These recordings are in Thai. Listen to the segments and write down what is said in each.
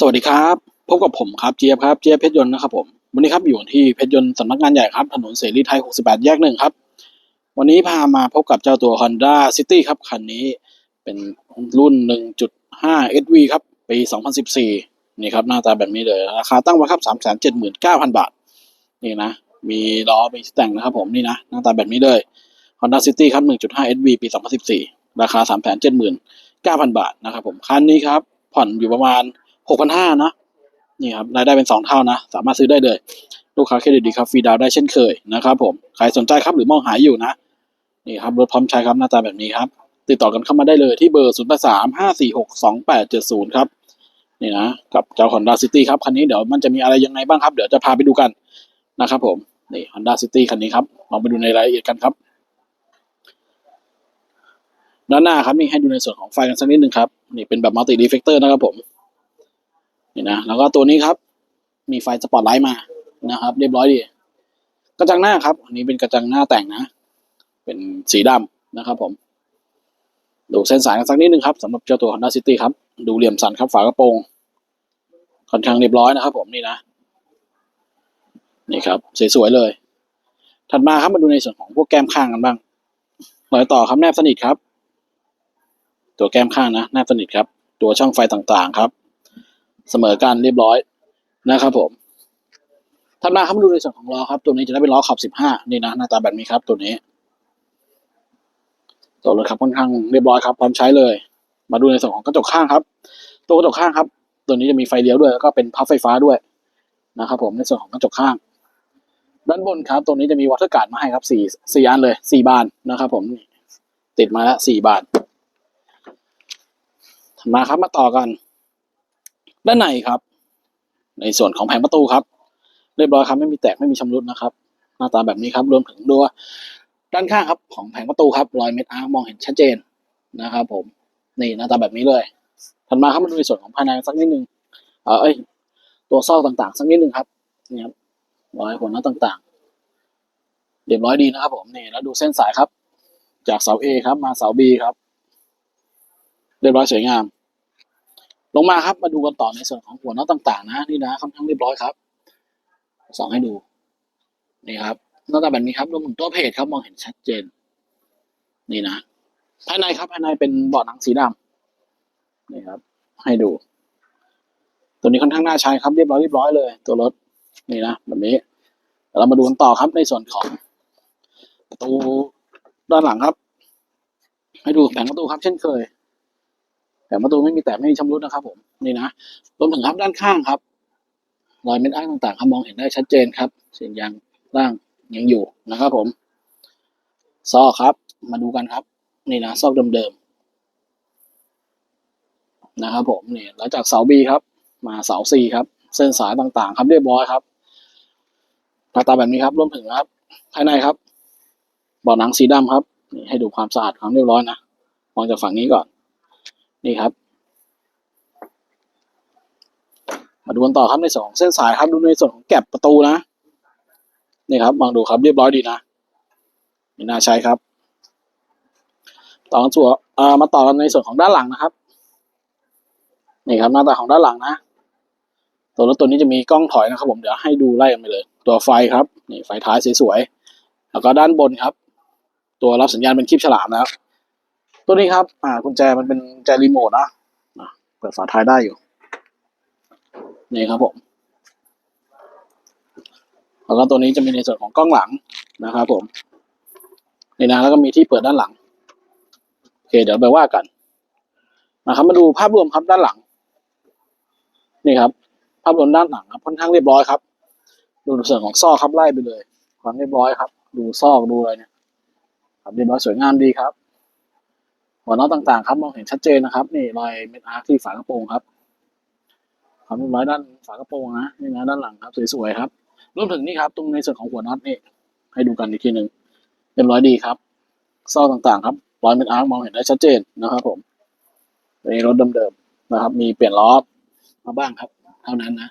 สวัสดีครับ พบกับผมครับเจี๊ยบครับเจี๊ยบเพชรยนต์นะครับผมวันนี้ครับอยู่ที่เพชรยนต์สำนักงานใหญ่ครับถนนเสรีไทย 68 แยกหนึ่งครับ วันนี้พามาพบกับเจ้าตัว Honda City ครับ คันนี้เป็นรุ่น 1.5 SV ครับ ปี 2014 นี่ครับ หน้าตาแบบนี้เลย ราคาตั้งไว้ครับ 379,000 บาท นี่นะ มีล้อมีแต่งนะครับผมนี่นะ หน้าตาแบบนี้เลย Honda City ครับ 1.5 SV ปี 2014 ราคา 379,000 บาทนะครับผมคันนี้ครับผ่อนอยู่ประมาณ 6,500นห้านะนี่ครับรายได้เป็นสองเท่านะ สามารถซื้อได้เลย ลูกค้าเครดิตดีครับฟรีดาวได้เช่นเคยนะครับผมใครสนใจครับหรือมองหาอยู่นะนี่ครับรถพร้อมใช้ครับหน้าตาแบบนี้ครับ ติดต่อกันเข้ามาได้เลยที่เบอร์0 8 3 5 4 6 2 8 7 0ครับนี่นะกับเจ้า Honda City ครับคันนี้เดี๋ยวมันจะมีอะไรยังไงบ้างครับ เดี๋ยวจะพาไปดูกันนะครับผมนี่ Honda City คันนี้ครับลองไปดูในรายละเอียดกันครับ ด้านหน้าครับนี่ให้ดูในส่วนของไฟกันสักนิดหนึ่งครับ นี่เป็นแบบมัลติดีเฟกเตอร์นะครับผม นี่นะแล้วก็ตัวนี้ครับ มีไฟสปอตไลท์มานะครับ เรียบร้อยดีกระจังหน้าครับ อันนี้เป็นกระจังหน้าแต่งนะ เป็นสีดำนะครับผมดูเส้นสายกันสักนิดนึงครับสำหรับเจ้าตัว Honda City ครับ ดูเหลี่ยมสันครับฝากระโปรงค่อนข้างเรียบร้อยนะครับ ผมนี่นะ นี่ครับสวยๆเลย ถัดมาครับมาดูในส่วนของพวกแก้มข้างกันบ้างรอยต่อครับแนบสนิทครับ ตัวแก้มข้างนะแนบสนิทครับ ตัวช่องไฟต่างๆครับ เสมอกันเรียบร้อยนะครับผมถัดมาครับมาดูในส่วนของล้อครับ ตัวนี้จะได้เป็นล้อขับ15 นี่นะหน้าตาแบบนี้ครับ ตัวนี้ ตัวรถครับค่อนข้างเรียบร้อยครับ พร้อมใช้เลย มาดูในส่วนของกระจกข้างครับ ตัวกระจกข้างครับ ตัวนี้จะมีไฟเลี้ยวด้วยแล้วก็เป็นพับไฟฟ้าด้วยนะครับ ผมในส่วนของกระจกข้าง ด้านบนครับ ตัวนี้จะมีวัตถุการ์ดมาให้ครับสี่สี่อันเลยสี่บานนะครับ ผมติดมาแล้วสี่บานมาครับมาต่อกัน ด้านในครับ ในส่วนของแผงประตูครับ เรียบร้อยครับไม่มีแตกไม่มีชำรุดนะครับ หน้าตาแบบนี้ครับรวมถึงตัวด้านข้างครับ ของแผงประตูครับรอยเม็ดอาร์มองเห็นชัดเจนนะครับ ผมนี่หน้าตาแบบนี้เลยถัดมาครับมาดูในส่วนของภายในสักนิดนึงเออเอ้ยตัวซอกต่างๆ สักนิดนึงครับนี่ครับรอยหัวน็อตต่างๆเรียบร้อยดีนะครับ ผมนี่แล้วดูเส้นสายครับ จากเสา A ครับ มาเสา B ครับ เรียบร้อยสวยงาม ลงมาครับมาดูกันต่อในส่วนของหัวน็อตต่างๆ นะนี่นะค่อนข้างเรียบร้อยครับส่องให้ดูนี่ครับหน้าตาแบบนี้ครับรวมถึงตัวเพจครับมองเห็นชัดเจน นี่นะภายในครับภายในเป็นเบาะหนังสีดำนี่ครับ ให้ดู ตัวนี้ค่อนข้างน่าใช้ครับเรียบร้อยเรียบร้อยเลย ตัวรถนี่นะแบบนี้เดี๋ยวเรามาดูกันต่อครับในส่วนของประตูด้านหลังครับ ให้ดูแผงประตูครับ เช่นเคย แผงประตูไม่มีแตกไม่มีชำรุดนะครับ ผมนี่นะรวมถึงครับด้านข้างครับรอยเม็ดอ้างต่างๆครับมองเห็นได้ชัดเจนครับเสียงยางล่างยังอยู่นะครับ ผมซอกครับ มาดูกันครับ นี่นะซอกเดิมๆนะครับ ผมนี่แล้วจากเสาบีครับ มาเสาซีครับ เส้นสายต่างๆ ครับเรียบร้อยครับหน้าตาแบบนี้ครับรวมถึงครับ ภายในครับเบาะหนังสีดำครับนี่ให้ดูความสะอาดความเรียบร้อยนะมองจากฝั่งนี้ก่อน นี่ครับ มาดูกันต่อครับในส่วนของเส้นสายครับดูในส่วนของแก็บประตูนะนี่ครับมองดูครับเรียบร้อยดีนะไม่น่าใช้ครับ ต่อกันส่วนเอ่อมาต่อกันในส่วนของด้านหลังนะครับนี่ครับหน้าตาของด้านหลังนะ ตัวรถตัวนี้จะมีกล้องถอยนะครับผมเดี๋ยวให้ดูไล่กันไปเลย ตัวไฟครับนี่ไฟท้ายสวยๆแล้วก็ด้านบนครับ ตัวรับสัญญาณเป็นคลิปฉลามนะครับ ตัวนี้ครับ อ่ากุญแจมันเป็นแจรีโมทนะเปิดฝาท้ายได้อยู่ นี่ครับผม แล้วก็ตัวนี้จะมีในส่วนของกล้องหลังนะครับผม นี่นะแล้วก็มีที่เปิดด้านหลังโอเคเดี๋ยวไปว่ากัน นะครับ มาดูภาพรวมครับด้านหลัง นี่ครับ ภาพรวมด้านหลังครับค่อนข้างเรียบร้อยครับ ดูในส่วนของซอกครับไล่ไปเลย ความเรียบร้อยครับ ดูซอกดูอะไรเนี่ยครับเรียบร้อยสวยงามดีครับ หัวน็อตต่างๆ ครับมองเห็นชัดเจนนะครับ นี่รอยเม็ดอาร์คที่ฝากระโปรงครับความเรียบร้อยด้านฝากระโปรงนะนี่นะด้านหลังครับสวยๆครับรวมถึงนี่ครับตรงในส่วนของหัวน็อตนี่ให้ดูกันอีกทีหนึ่งเรียบร้อยดีครับซอกต่างๆ ครับรอยเม็ดอาร์คมองเห็นได้ชัดเจนนะครับ ผมในรถเดิมๆนะครับ มีเปลี่ยนล้อมาบ้างครับ เท่านั้นนะ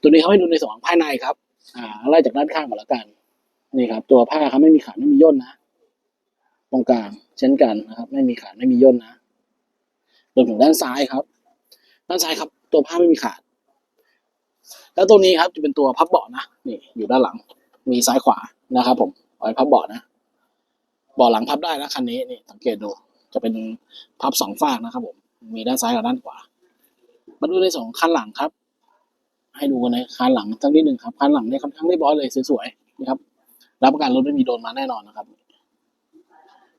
ตัวนี้เขาให้ดูในส่วนของภายในครับ อ่าไล่จากด้านข้างก่อนละกัน นี่ครับ ตัวผ้าครับไม่มีขาไม่มีย่นนะ ตรงกลาง เช่นกันนะครับ ไม่มีขาดไม่มีย่นนะรวมถึงด้านซ้ายครับ ด้านซ้ายครับ ตัวผ้าไม่มีขาด แล้วตัวนี้ครับจะเป็นตัวพับเบาะนะนี่อยู่ด้านหลัง มีซ้ายขวานะครับ ผมไว้พับเบาะนะเบาะหลังพับได้นะคันนี้นี่สังเกตดูจะเป็นพับสองฝากนะครับ ผม มีด้านซ้ายกับด้านขวา มาดูในสองคันหลังครับ ให้ดูกันในคันหลังสักนิดหนึ่งครับคันหลังเนี่ยค่อนข้างเรียบร้อยเลยสวยๆนะครับรับประกันรถไม่มีโดนมาแน่นอนนะครับ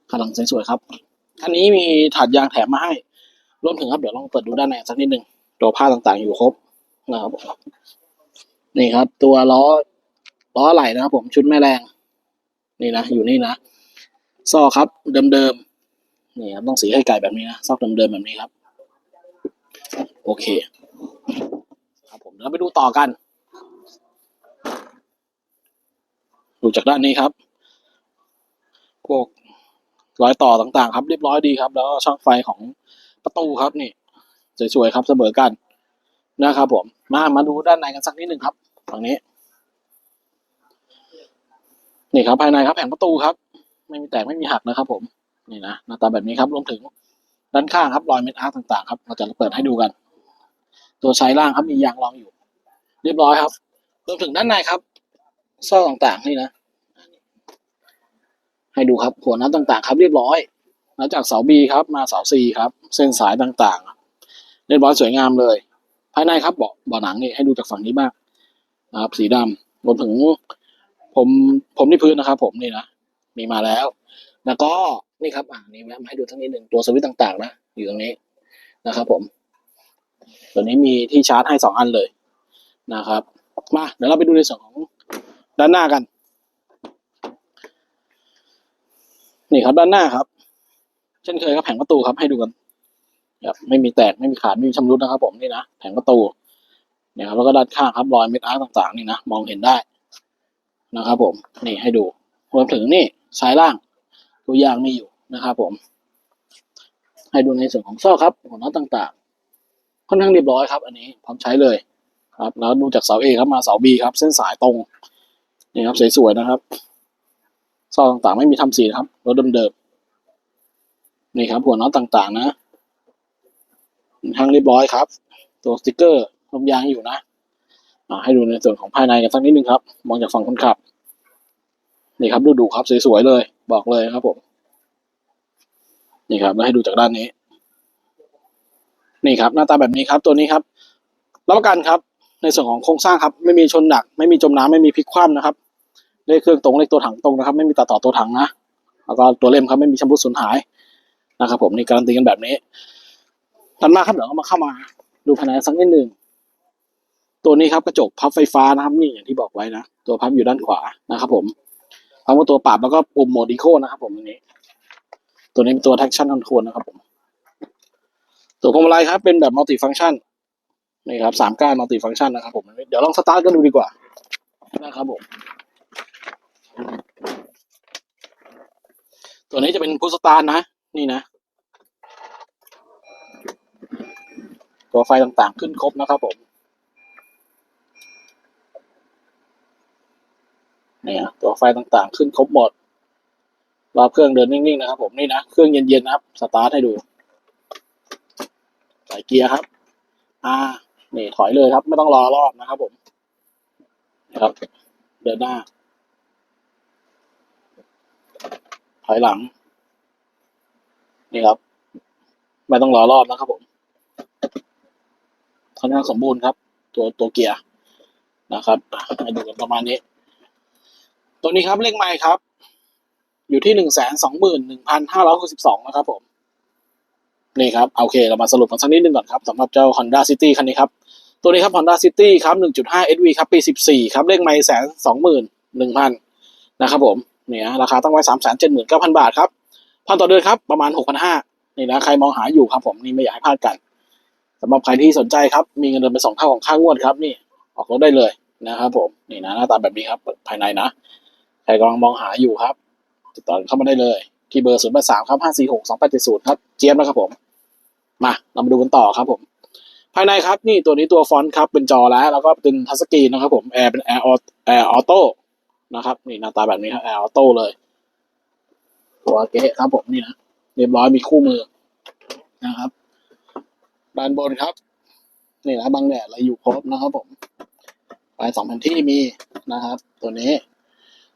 คันลังสวยๆครับคันนี้มีถาดยางแถมมาให้รวมถึงครับเดี๋ยวลองเปิดดูด้านในสักนิดหนึ่งตัวผ้าต่างๆอยู่ครบนะครับนี่ครับ ตัวล้อล้อไหลนะครับ ผมชุดแม่แรง นี่นะอยู่นี่นะซอกครับ เดิมๆนี่ครับต้องสีให้ไก่แบบนี้นะซอกเดิมๆแบบนี้ครับ โอเค ครับผมแล้วไปดูต่อกันดูจากด้านนี้ครับ พวก รอยต่อต่างๆ ครับเรียบร้อยดีครับ แล้วก็ช่องไฟของประตูครับนี่สวยๆครับเสมอกันนะครับผมมามาดูด้านในกันสักนิดหนึ่งครับฝั่งนี้ นี่ครับภายในครับแผงประตูครับ ไม่มีแตกไม่มีหักนะครับ ผมนี่นะหน้าตาแบบนี้ครับรวมถึงด้านข้างครับรอยเม็ดอาร์ตต่างๆครับเราจะเปิดให้ดูกัน ตัวใช้ล่างครับมียางรองอยู่ เรียบร้อยครับรวมถึงด้านในครับซ่อต่างๆนี่นะ ให้ดูครับหัวน้ำต่างๆ ครับเรียบร้อยมาจากเสาบีครับมาเสาซีครับ เส้นสายต่างๆ เรียบร้อยสวยงามเลย ภายในครับเบาะเบาะหนังนี่ให้ดูจากฝั่งนี้บ้างนะครับ สีดำรวมถึงผมผมที่พื้นนะครับ ผมนี่นะมีมาแล้ว แล้วก็นี่ครับอ่านี่แวะมาให้ดูทั้งนี้หนึ่งตัวสวิตต่างๆ นะอยู่ตรงนี้นะครับ ผม ตัวนี้มีที่ชาร์จให้สองอันเลยนะครับ มาเดี๋ยวเราไปดูในส่วนของด้านหน้ากัน นี่ครับด้านหน้าครับ เช่นเคยครับแผงประตูครับให้ดูกันครับไม่มีแตกไม่มีขาดไม่มีชำรุดนะครับผมนี่นะแผงประตูเนี่ยครับแล้วก็ด้านข้างครับรอยเม็ดอาร์ตต่างๆนี่นะมองเห็นได้นะครับ ผมนี่ให้ดูรวมถึงนี่ซ้ายล่างตัวอย่างมีอยู่นะครับ ผม ให้ดูในส่วนของซอกครับหัวน็อตต่างๆค่อนข้างเรียบร้อยครับ อันนี้พร้อมใช้เลยครับ แล้วดูจากเสาเอครับมาเสาบีครับ เส้นสายตรงนี่ครับสวยๆนะครับ ซอกต่างๆ ไม่มีทำสีนะครับรถเดิมๆนี่ครับหัวน็อตต่างๆ นะค่างเรียบร้อยครับ ตัวสติกเกอร์ลมยางอยู่นะอ่าให้ดูในส่วนของภายในกันสักนิดนึงครับ มองจากฝั่งคนขับ นี่ครับดูดูครับสวยๆเลย บอกเลยครับผม นี่ครับแล้วให้ดูจากด้านนี้ นี่ครับหน้าตาแบบนี้ครับ ตัวนี้ครับรับประกันครับ ในส่วนของโครงสร้างครับ ไม่มีชนหนัก ไม่มีจมน้ำไม่มีพลิกคว่ำนะครับ เลขเครื่องตรงเลขตัวถังตรงนะครับ ไม่มีตัดต่อตัวถังนะแล้วก็ตัวเล่มครับไม่มีชำรุดสูญหายนะครับ ผมนี่การันตีกันแบบนี้ถัดมาครับเดี๋ยวเรามาเข้ามาดูภายในสักนิดหนึ่งตัวนี้ครับกระจกพับไฟฟ้านะครับนี่อย่างที่บอกไว้นะตัวพับอยู่ด้านขวานะครับผมพร้อมกับตัวปรับแล้วก็ปุ่มโหมดอีโคนะครับผมอันนี้ ตัวนี้เป็นตัว traction control นะครับผมตัวพวงมาลัยครับเป็นแบบมัลติฟัง c t ชันนี่ครับสามก้านมัลติฟัง c t ชันนะครับผมเดี๋ยวลองสตาร์ทกันดูดีกว่านะครับผม ตัวนี้จะเป็นพุสตาร์นะ นี่นะ ตัวไฟต่างๆขึ้นครบนะครับผมเนี่ยตัวไฟต่างๆขึ้นครบหมดรอเครื่องเดินนิ่งๆนะครับผมนี่นะเครื่องเย็นๆนะครับสตาร์ทให้ดูใส่เกียร์ครับ อ่านี่ถอยเลยครับ ไม่ต้องรอรอบนะครับผมนะครับ เดินหน้า ถ อยหลัง นี่ครับ ไม่ต้องรอรอบนะครับผมค่อนข้างสมบูรณ์ครับ ตัวตัวเกียร์นะครับให้ดูกันประมาณนี้ ตัวนี้ครับเลขไมค์ครับ อยู่ที่หนึ่งแสนสองหมื่นหนึ่งพันห้าร้อยหกสิบสองนะครับผม นี่ครับโอเค เรามาสรุปกันสักนิดนึงก่อนครับสำหรับเจ้า Honda City คันนี้ครับ ตัวนี้ครับ Honda City ครับ1.5 SV ครับปี14ครับเลขไมล์แสนสองหมื่นหนึ่งพันนะครับผม เนี่ยราคาตั้งไว้สามแสนเจ็ดหมื่นเก้าพันบาทครับพันต่อเดือนครับประมาณหกพันห้านี่นะใครมองหาอยู่ครับผมนี่ไม่อยากให้พลาดกันสำหรับใครที่สนใจครับ มีเงินเดือนเป็นสองเท่าของค่างวดครับ นี่ออกรถได้เลยนะครับผมนี่นะหน้าตาแบบนี้ครับภายในนะใครกำลังมองหาอยู่ครับ ติดต่อเข้ามาได้เลย ที่เบอร์0 8 3ครับ5 4 6 2 8 7 0ครับเจี๊ยบนะครับผมมาเรามาดูกันต่อครับผม ภายในครับนี่ตัวนี้ตัวฟอนต์ครับเป็นจอแล้ว แล้วก็เป็นทัชสกรีนนะครับผมแอร์เป็นแอร์อแอร์ออโต้ นะครับ นี่หน้าตาแบบนี้ครับแอร์ออโต้เลย ตัวเก๊ะครับผมนี่นะเรียบร้อยมีคู่มือนะครับ ด้านบนครับ นี่นะบังแดดอะไรอยู่ครบนะครับผมปลายสองแผนที่มีนะครับ ตัวนี้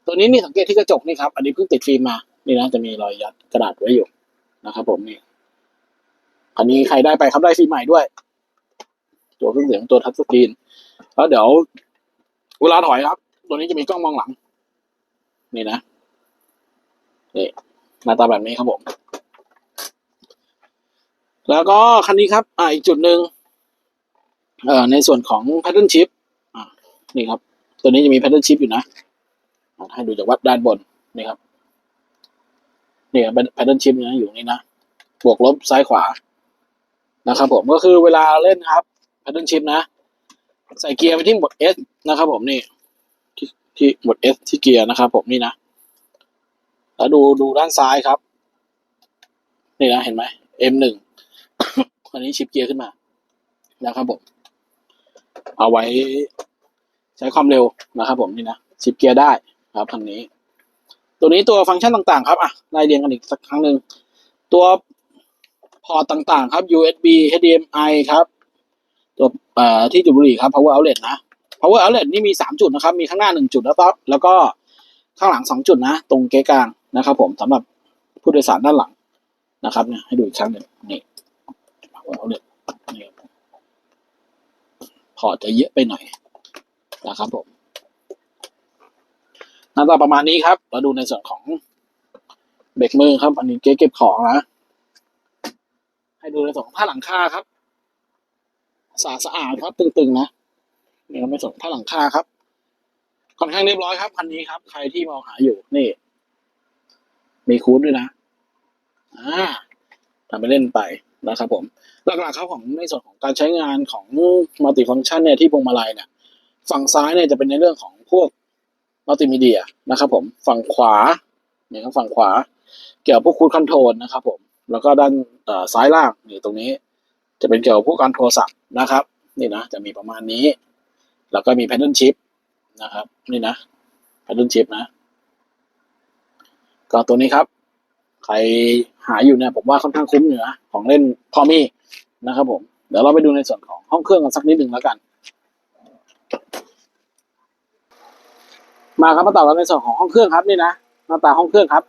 ตัวนี้นี่สังเกตที่กระจกนี่ครับ อันนี้เพิ่งติดฟิล์มมา นี่นะจะมีรอยยัดกระดาษไว้อยู่นะครับผมนี่คันนี้ใครได้ไปครับได้ฟิล์มใหม่ด้วย ตัวเครื่องเสียงตัวทัชสกรีนแล้วเดี๋ยวเวลาถอยครับ ตัวนี้จะมีกล้องมองหลัง นี่นะนี่หน้าตาแบบนี้ครับผม แล้วก็คันนี้ครับ อ่าอีกจุดหนึ่งเอ่อในส่วนของ pattern chip อ่านี่ครับ ตัวนี้จะมี pattern chip อยู่นะให้ดูจากวัดด้านบนนี่ครับนี่ครับ pattern chip นะอยู่นี่นะ บวกลบซ้ายขวานะครับผมก็คือเวลาเล่นครับ pattern chip นะ ใส่เกียร์ไปที่หมด S นะครับผมนี่ ที่หมด S ที่เกียร์นะครับ ผมนี่นะ แล้วดูดูด้านซ้ายครับ นี่นะเห็นไหม M1 อันนี้ชิปเกียร์ขึ้นมา นะครับผม เอาไว้ใช้ความเร็วนะครับ ผมนี่นะชิปเกียร์ได้ครับคันนี้ ตัวนี้ตัวฟังก์ชันต่างๆ ครับอะไล่เรียงกันอีกสักครั้งหนึ่งตัวพอร์ตต่างๆ ครับ USB HDMI ครับ ตัวที่จุดบุหรี่ครับ power outlet นะ power outlet นี่มีสามจุดนะครับ มีข้างหน้าหนึ่งจุดแล้วก็แล้วก็ข้างหลังสองจุดนะ ตรงเกกลางนะครับ ผมสำหรับผู้โดยสารด้านหลังนะครับเนี่ยให้ดูอีกครั้งหนึ่งนี่ power outlet นี่พอจะเยอะไปหน่อยนะครับผมหน้าตาประมาณนี้ครับ เราดูในส่วนของเบรกมือครับ อันนี้เก๊เก็บของนะ ให้ดูในส่วนของผ้าหลังคาครับสะอาดสะอาดครับตึงๆนะ นี่ครับในส่วนของผ้าหลังคาครับค่อนข้างเรียบร้อยครับคันนี้ครับ ใครที่มองหาอยู่นี่ มีคูดด้วยนะอ่าทำไปเล่นไปนะครับผม หลักๆครับของในส่วนของการใช้งานของมัลติฟัง c t ชันเนี่ยที่พวงมาลัยเนี่ย ฝั่งซ้ายเนี่ยจะเป็นในเรื่องของพวกมัลติมีเดียนะครับ ผมฝั่งขวาเนี่ยครับฝั่งขวา เกี่ยวกับพวกคูดคอนโทรลนะครับ ผม แล้วก็ด้านซ้ายล่างนี่ตรงนี้ จะเป็นเกี่ยวกับพวกการโทรศัพท์นะครับ นี่นะจะมีประมาณนี้ แล้วก็มี pattern chip นะครับ นี่นะ pattern chip นะ ก็ตัวนี้ครับ ใครหาอยู่เนี่ยผมว่าค่อนข้างคุ้มอยู่นะของเล่นพอมีนะครับผม เดี๋ยวเราไปดูในส่วนของห้องเครื่องกันสักนิดหนึ่งแล้วกัน มาครับมาต่อกันในส่วนของห้องเครื่องครับนี่นะหน้าตาห้องเครื่องครับ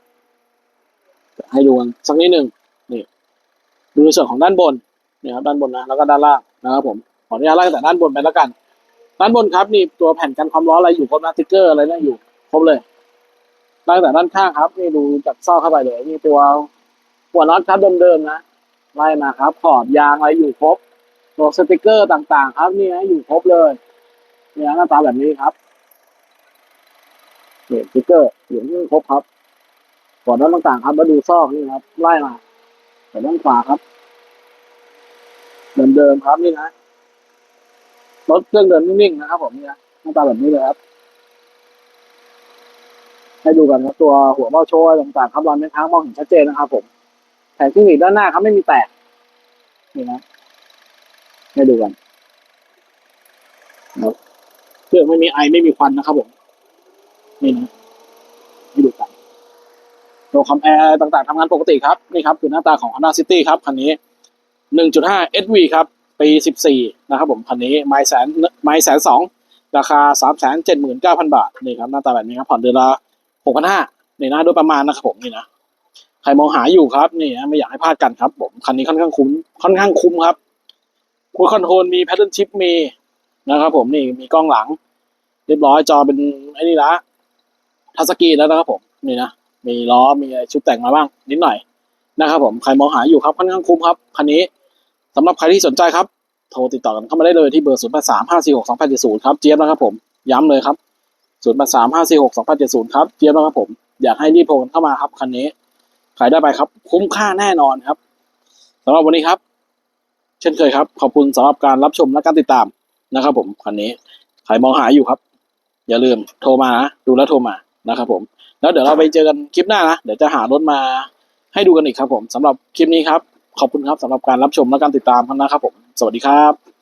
ให้ดูกันสักนิดหนึ่งนี่ ดูในส่วนของด้านบนนี่ครับด้านบนนะแล้วก็ด้านล่างนะครับผมขออนุญาตไล่แต่ด้านบนไปแล้วกัน ด้านบนครับนี่ตัวแผ่นกันความร้อนอะไรอยู่ครบนะสติ๊กเกอร์อะไรนั่นอยู่ครบเลยตั้งแต่ด้านข้างครับ นี่ดูจากซ่อเข้าไปเลยนี่ตัวหัวน็อตครับเดิมๆนะไล่มาครับ ขอบยางอะไรอยู่ครบตัวสติกเกอร์ต่างๆ ครับนี่นะอยู่ครบเลยเนี่ยหน้าตาแบบนี้ครับเนี่ยสติกเกอร์อยู่ที่ครบครับก่อนด้านต่างๆ ครับมาดูซอกนี่ครับ ไล่มาแต่ด้านขวาครับเดิมๆครับนี่นะ รถเครื่องเดินนิ่งๆนะครับ ผมเนี่ยหน้าตาแบบนี้เลยครับ ให้ดูกันครับตัวหัวเบ้าโชว์ต่างๆครับรอนเป็นทางมองเห็นชัดเจนนะครับ ผมแผงที่หนีด้านหน้าครับไม่มีแตกนี่นะให้ดูกันรับเครื่องไม่มีไอไม่มีควันนะครับผมนี่นะให้ดูกันตัวคอมแอร์ต่างๆทำงานปกติครับนี่ครับ คือหน้าตาของ Honda City ครับคันนี้ 1.5 SV ครับ ปี14นะครับผมคันนี้ไมล์แสนไมล์แสนสองราคา379,000บาทนี่ครับหน้าตาแบบนี้ครับผ่อนเดือนละ6,500นี่นะโดยประมาณนะครับผมนี่นะใครมองหาอยู่ครับนี่นะไม่อยากให้พลาดกันครับผมคันนี้ค่อนข้างคุ้มค่อนข้างคุ้มครับคูดคอนโทรลมีแพทเทิร์นชิปมีนะครับผมนี่มีกล้องหลัง เรียบร้อยจอเป็นไอ้นี่ละทัชสกรีนแล้วนะครับผมนี่นะมีล้อมีชุดแต่งมาบ้างนิดหน่อยนะครับผมใครมองหาอยู่ครับค่อนข้างคุ้มครับคันนี้ สำหรับใครที่สนใจครับ โทรติดต่อกันเข้ามาได้เลยที่เบอร์ 0 8 3 5 4 6 2 8 7 0 ครับ เจี๊ยบนะครับผม ย้ำเลยครับ 0 8 3 5 4 6 2 8 7 0 ครับ เจี๊ยบนะครับผม อยากให้รีบโทรกันเข้ามาครับคันนี้ ขายได้ไปครับ คุ้มค่าแน่นอนครับสำหรับวันนี้ครับ เช่นเคยครับ ขอบคุณสำหรับการรับชมและการติดตามนะครับ ผมคันนี้ใครมองหาอยู่ครับ อย่าลืมโทรมานะดูแลโทรมานะครับผม แล้วเดี๋ยวเราไปเจอกันคลิปหน้านะ เดี๋ยวจะหารถมาให้ดูกันอีกครับผมสำหรับคลิปนี้ครับ ขอบคุณครับสำหรับการรับชมและการติดตามนะครับผม สวัสดีครับ